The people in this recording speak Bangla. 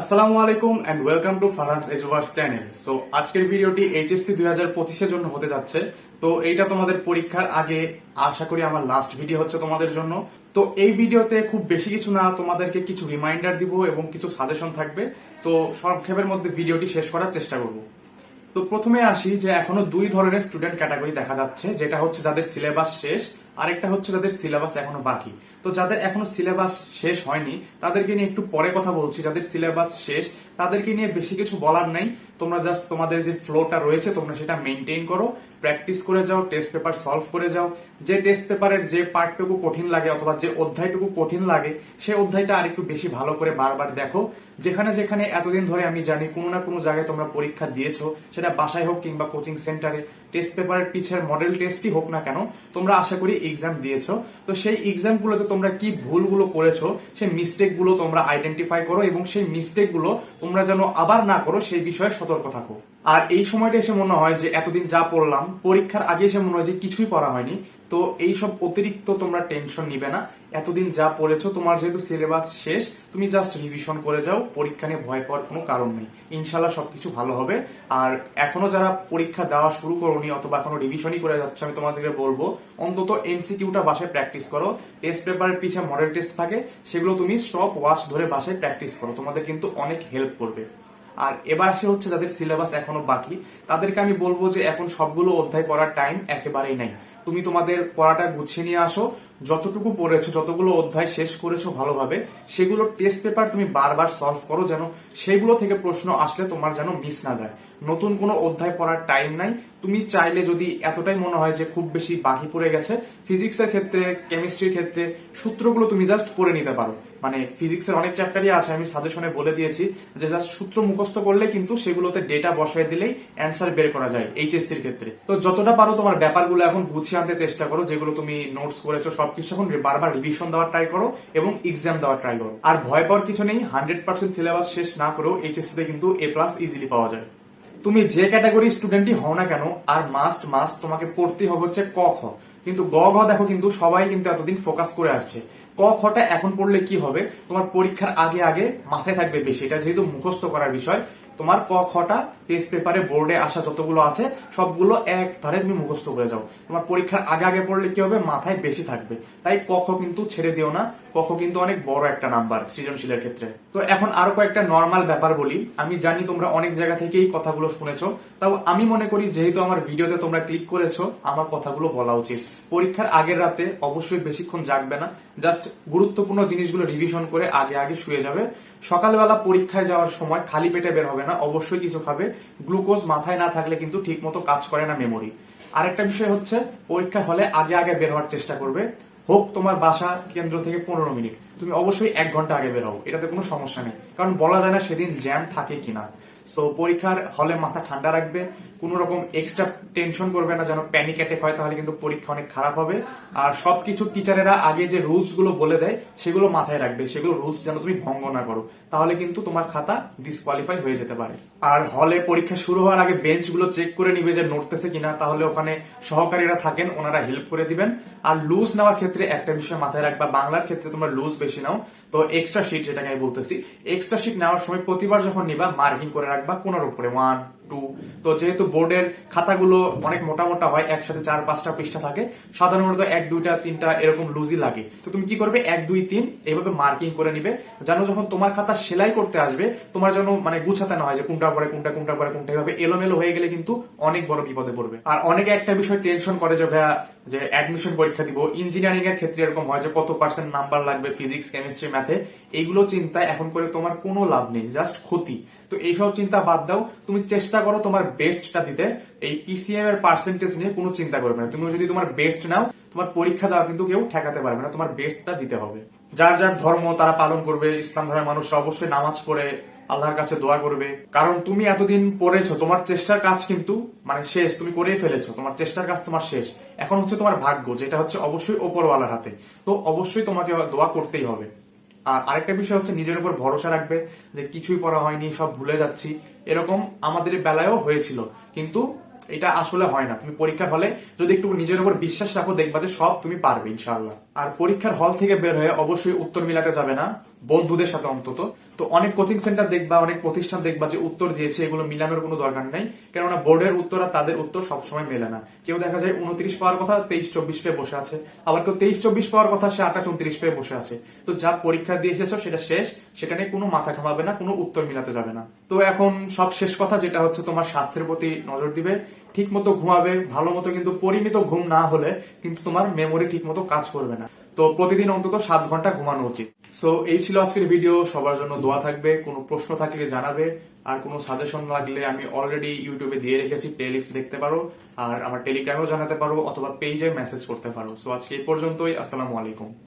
আসসালামু আলাইকুম and welcome to Farhan's Eduverse channel so আজকের ভিডিওটি এইচএসসি দুই হাজার পঁচিশের জন্য হতে যাচ্ছে। তো, এইটা তোমাদের পরীক্ষার আগে আশা করি আমার লাস্ট ভিডিও হচ্ছে তোমাদের জন্য। তো, এই ভিডিওতে খুব বেশি কিছু না, তোমাদেরকে কিছু রিমাইন্ডার দিব এবং কিছু সাজেশন থাকবে। তো সংক্ষেপের মধ্যে ভিডিওটি শেষ করার চেষ্টা করব। তো প্রথমে আসি যে এখনও দুই ধরনের স্টুডেন্ট ক্যাটাগরি দেখা যাচ্ছে, যেটা হচ্ছে যাদের সিলেবাস শেষ, আরেকটা হচ্ছে যাদের সিলেবাস এখনও বাকি। তো যাদের এখনও সিলেবাস শেষ হয়নি, তাদেরকে নিয়ে একটু পরে কথা বলছি। যাদের সিলেবাস শেষ, তাদেরকে নিয়ে বেশি কিছু বলার নাই। তোমরা জাস্ট তোমাদের যে ফ্লোটা রয়েছে, তোমরা সেটা মেনটেন করো। প্র্যাকটিস করে যাও টেস্ট পেপার সলভ করে যাও। যে টেস্ট পেপারের যে পার্টটুকু কঠিন লাগে অথবা যে অধ্যায়টুকু কঠিন লাগে সেই অধ্যায়টা আরেকটু বেশি ভালো করে বারবার দেখো। যেখানে যেখানে এতদিন ধরে আমি জানি কোনো না কোনো জায়গায় তোমরা পরীক্ষা দিয়েছ, সেটা বাসায় হোক কিংবা কোচিং সেন্টারে টেস্ট পেপারের পিছের মডেল টেস্টই হোক না কেন, তোমরা আশা করি এক্সাম দিয়েছ। তো সেই এক্সামগুলোতে তোমরা কি ভুলগুলো করেছ, সেই মিস্টেকগুলো তোমরা আইডেন্টিফাই করো এবং সেই মিস্টেকগুলো তোমরা যেন আবার না করো, সেই বিষয়ে সতর্ক থাকো। আর এই সময়টা এসে মনে হয় যে এতদিন যা পড়লাম, পরীক্ষার আগে এসে মনে হয় যে কিছুই পড়া হয়নি। তো এই সব অতিরিক্ত তোমরা টেনশন নিবে না। এতদিন যা পড়েছো, তোমার যেহেতু সিলেবাস শেষ, তুমি জাস্ট রিভিশন করে যাও। পরীক্ষা নিয়ে ভয় পাওয়ার কোনো কারণ নেই। ইনশাল্লাহ সবকিছু ভালো হবে। আর এখনও যারা পরীক্ষা দেওয়া শুরু করোনি অথবা এখনও রিভিশনই করে যাচ্ছ, আমি তোমাদেরকে বলব, অন্তত এমসিকিউটা বাসায় প্র্যাকটিস করো। টেস্ট পেপারের পিছিয়ে মডেল টেস্ট থাকে, সেগুলো তুমি স্টপ ওয়াচ ধরে বাসায় প্র্যাকটিস করো। তোমাদের কিন্তু অনেক হেল্প করবে। আর এবার আসে হচ্ছে যাদের সিলেবাস এখনও বাকি, তাদেরকে আমি বলব যে এখন সবগুলো অধ্যায় পড়ার টাইম একেবারেই নাই। তুমি তোমাদের পড়াটা গুছিয়ে নিয়ে আসো। যতটুকু পড়েছো, যতগুলো অধ্যায় শেষ করেছ ভালোভাবে, সেগুলো টেস্ট পেপার তুমি বারবার সলভ করো যেন সেগুলো থেকে প্রশ্ন আসলে তোমার যেন মিস না যায়। নতুন কোনো অধ্যায় পড়ার টাইম নাই। তুমি চাইলে যদি এতটাই মনে হয় যে খুব বেশি বাকি পড়ে গেছে ফিজিক্সের ক্ষেত্রে কেমিস্ট্রির ক্ষেত্রে, সূত্রগুলো তুমি জাস্ট পড়ে নিতে পারো। মানে ফিজিক্সের অনেক চ্যাপ্টারই আছে, আমি সাজেশনে বলে দিয়েছি যে জাস্ট সূত্র মুখস্থ করলে কিন্তু সেগুলোতে ডেটা বসায় দিলেই অ্যান্সার বের করা যায় এইচএসসির ক্ষেত্রে। তো যতটা পারো তোমার ব্যাপারগুলো এখন গুছিয়ে আনতে চেষ্টা করো, যেগুলো তুমি নোটস করেছ, সবকিছু এখন বারবার রিভিশন দেওয়ার ট্রাই করো এবং এক্সাম দেওয়ার ট্রাই করো। আর ভয় পাওয়ার কিছু নেই হান্ড্রেড পার্সেন্ট সিলেবাস শেষ না করেও এইচএসসি তে কিন্তু এ প্লাস ইজিলি পাওয়া যায়। তুমি যে ক্যাটাগরি স্টুডেন্টই হও না কেন, আর মাস্ট মাস্ট তোমাকে পড়তে হবে হচ্ছে ক, খ। কিন্তু গ, ঘ দেখো কিন্তু সবাই কিন্তু এতদিন ফোকাস করে আসছে। ক খটা এখন পড়লে কি হবে? তোমার পরীক্ষার আগে আগে মাথায় থাকবে বেশি। এটা যেহেতু মুখস্থ করার বিষয় তোমার ক খটা টেস্ট পেপারে বোর্ডে আসা যতগুলো আছে, সবগুলো এক ধারে তুমি মুখস্থ করে যাও। তোমার পরীক্ষার আগে আগে পড়লে কি হবে? মাথায় বেশি থাকবে। তাই ক, খ কিন্তু ছেড়ে দিও না। ক, খ কিন্তু অনেক বড় একটা নাম্বার সৃজনশীলের ক্ষেত্রে। তো এখন আরও কয়েকটা নর্মাল ব্যাপার বলি। আমি জানি তোমরা অনেক জায়গা থেকেই কথাগুলো শুনেছো। তাও আমি মনে করি যেহেতু আমার ভিডিওতে তোমরা ক্লিক করেছ, আমার কথাগুলো বলা উচিত। পরীক্ষার আগের রাতে অবশ্যই বেশিক্ষণ জাগবে না। জাস্ট গুরুত্বপূর্ণ জিনিসগুলো রিভিশন করে আগে আগে শুয়ে যাবে। সকালবেলা পরীক্ষায় যাওয়ার সময় খালি পেটে বের হবে না, অবশ্যই কিছু খাবে। গ্লুকোজ মাথায় না থাকলে কিন্তু ঠিক মতো কাজ করে না মেমোরি। আরেকটা বিষয় হচ্ছে, পরীক্ষা হলে আগে আগে বের হওয়ার চেষ্টা করবে। হোক তোমার বাসা কেন্দ্র থেকে পনেরো মিনিট, তুমি অবশ্যই এক ঘণ্টা আগে বের হও, এটাতে কোনো সমস্যা নেই। কারণ বলা যায় না সেদিন জ্যাম থাকে কিনা। সো পরীক্ষার হলে মাথা ঠান্ডা রাখবে, কোনো রকম এক্সট্রা টেনশন করবে না, যেন প্যানিক অ্যাটেক হয়, তাহলে কিন্তু পরীক্ষা অনেক খারাপ হবে। আর সবকিছু টিচারেরা আগে যে রুলসগুলো বলে দেয়, সেগুলো মাথায় রাখবে, সেগুলো রুলস যেন তুমি ভঙ্গ না করো, তাহলে কিন্তু তোমার খাতা ডিসকোয়ালিফাই হয়ে যেতে পারে। আর হলে পরীক্ষা শুরু হওয়ার আগে বেঞ্চগুলো চেক করে নিবে যে নড়তেছে কিনা, তাহলে ওখানে সহকারীরা থাকেন, ওনারা হেল্প করে দিবেন। আর লুজ নেওয়ার ক্ষেত্রে একটা বিষয় মাথায় রাখবা, বাংলার ক্ষেত্রে তোমরা লুজ বেশি নাও। তো এক্সট্রা শিট যেটাকে আমি বলতেছি এক্সট্রা শিট নেওয়ার সময় প্রতিবার যখন নিবা মার্কিং করে রাখবা কোনার উপরে ওয়ান টু তো যেহেতু বোর্ডের খাতাগুলো অনেক মোটা মোটা হয়, একসাথে চার, পাঁচটা পৃষ্ঠা থাকে, সাধারণত এক, দুইটা, তিনটা এরকম লুজই লাগে। তো তুমি কি করবে? এক, দুই, তিন এইভাবে মার্কিং করে নিবে, যেন যখন তোমার খাতা সেলাই করতে আসবে, তোমার যেন মানে গুছাতে না হয় যে কোনটা পরে, কোনটা কোনটা পরে, কোনটা এভাবে এলোমেলো হয়ে গেলে কিন্তু অনেক বড় বিপদে পড়বে। আর অনেকে একটা বিষয় টেনশন করে যে, ভাইয়া, যে অ্যাডমিশন পরীক্ষা দিব ইঞ্জিনিয়ারিং এর ক্ষেত্রে এরকম হয় যে কত পার্সেন্ট নাম্বার লাগবে ফিজিক্স কেমিস্ট্রি ম্যাথে এইগুলো চিন্তা এখন করে তোমার কোনো লাভ নেই জাস্ট ক্ষতি। তো এইসব চিন্তা বাদ দাও, তুমি চেষ্টা করো তোমার বেস্টটা দিতে, এই পিসিএম এর পার্সেন্টেজ নিয়ে কোনো চিন্তা করবে না। তুমি যদি তোমার বেস্ট নাও, তোমার পরীক্ষা দেওয়া কিন্তু কেউ ঠেকাতে পারবে না, তোমার বেস্টটা দিতে হবে। যার যার ধর্ম তারা পালন করবে, ইসলাম ধর্মের মানুষরা অবশ্যই নামাজ পড়ে, আল্লাহর কাছে দোয়া করবে। কারণ তুমি এতদিন পড়েছো, তোমার চেষ্টার কাজ কিন্তু মানে শেষ, তুমি করেই ফেলেছো, তোমার চেষ্টার কাজ তোমার শেষ। এখন হচ্ছে তোমার ভাগ্য, যেটা হচ্ছে অবশ্যই ওপরওয়ালার হাতে। তো অবশ্যই তোমাকে দোয়া করতেই হবে। আর আরেকটা বিষয় হচ্ছে নিজের উপর ভরসা রাখবে, যে কিছুই পড়া হয়নি, সব ভুলে যাচ্ছি। এরকম আমাদের বেলায়ও হয়েছিল। কিন্তু এটা আসলে হয় না। তুমি পরীক্ষার হলে যদি একটু নিজের উপর বিশ্বাস রাখো, দেখবা যে সব তুমি পারবে ইনশাল্লাহ আর পরীক্ষার হল থেকে বের হয়ে অবশ্যই উত্তর মিলাতে যাবে না। বন্ধুদের সাথে অন্তত। তো অনেক কোচিং সেন্টার দেখবা, অনেক প্রতিষ্ঠান দেখবা যে উত্তর দিয়েছে, এগুলো মিলানোর কোনো দরকার নেই। কেননা বোর্ডের উত্তর আর তাদের উত্তর সবসময় মেলে না। কেউ দেখা যায় উনত্রিশ পাওয়ার কথা তেইশ চব্বিশ পেয়ে বসে আছে। আবার কেউ তেইশ চব্বিশ পাওয়ার কথা সে আঠাশ উনত্রিশ পেয়ে বসে আছে। তো যা পরীক্ষা দিয়ে সেটা শেষ, সেটা নিয়ে কোনো মাথা ঘামাবে না, কোনো উত্তর মিলাতে যাবে না। তো এখন সব শেষ কথা যেটা হচ্ছে তোমার স্বাস্থ্যের প্রতি নজর দিবে ঠিক মতো ঘুমাবে, ভালো মতো কিন্তু পরিমিত ঘুম না হলে কিন্তু তোমার মেমোরি ঠিক মতো কাজ করবে না। তো প্রতিদিন অন্তত সাত ঘণ্টা ঘুমানো উচিত। সো এই ছিল আজকের ভিডিও সবার জন্য দোয়া থাকবে। কোনো প্রশ্ন থাকলে জানাবে। আর কোনো সাজেশন লাগলে আমি অলরেডি ইউটিউবে দিয়ে রেখেছি। প্লে লিস্ট দেখতে পারো। আর আমার টেলিগ্রামেও জানাতে পারো। অথবা পেজে মেসেজ করতে পারো। সো আজকে এই পর্যন্তই। আসসালামু আলাইকুম।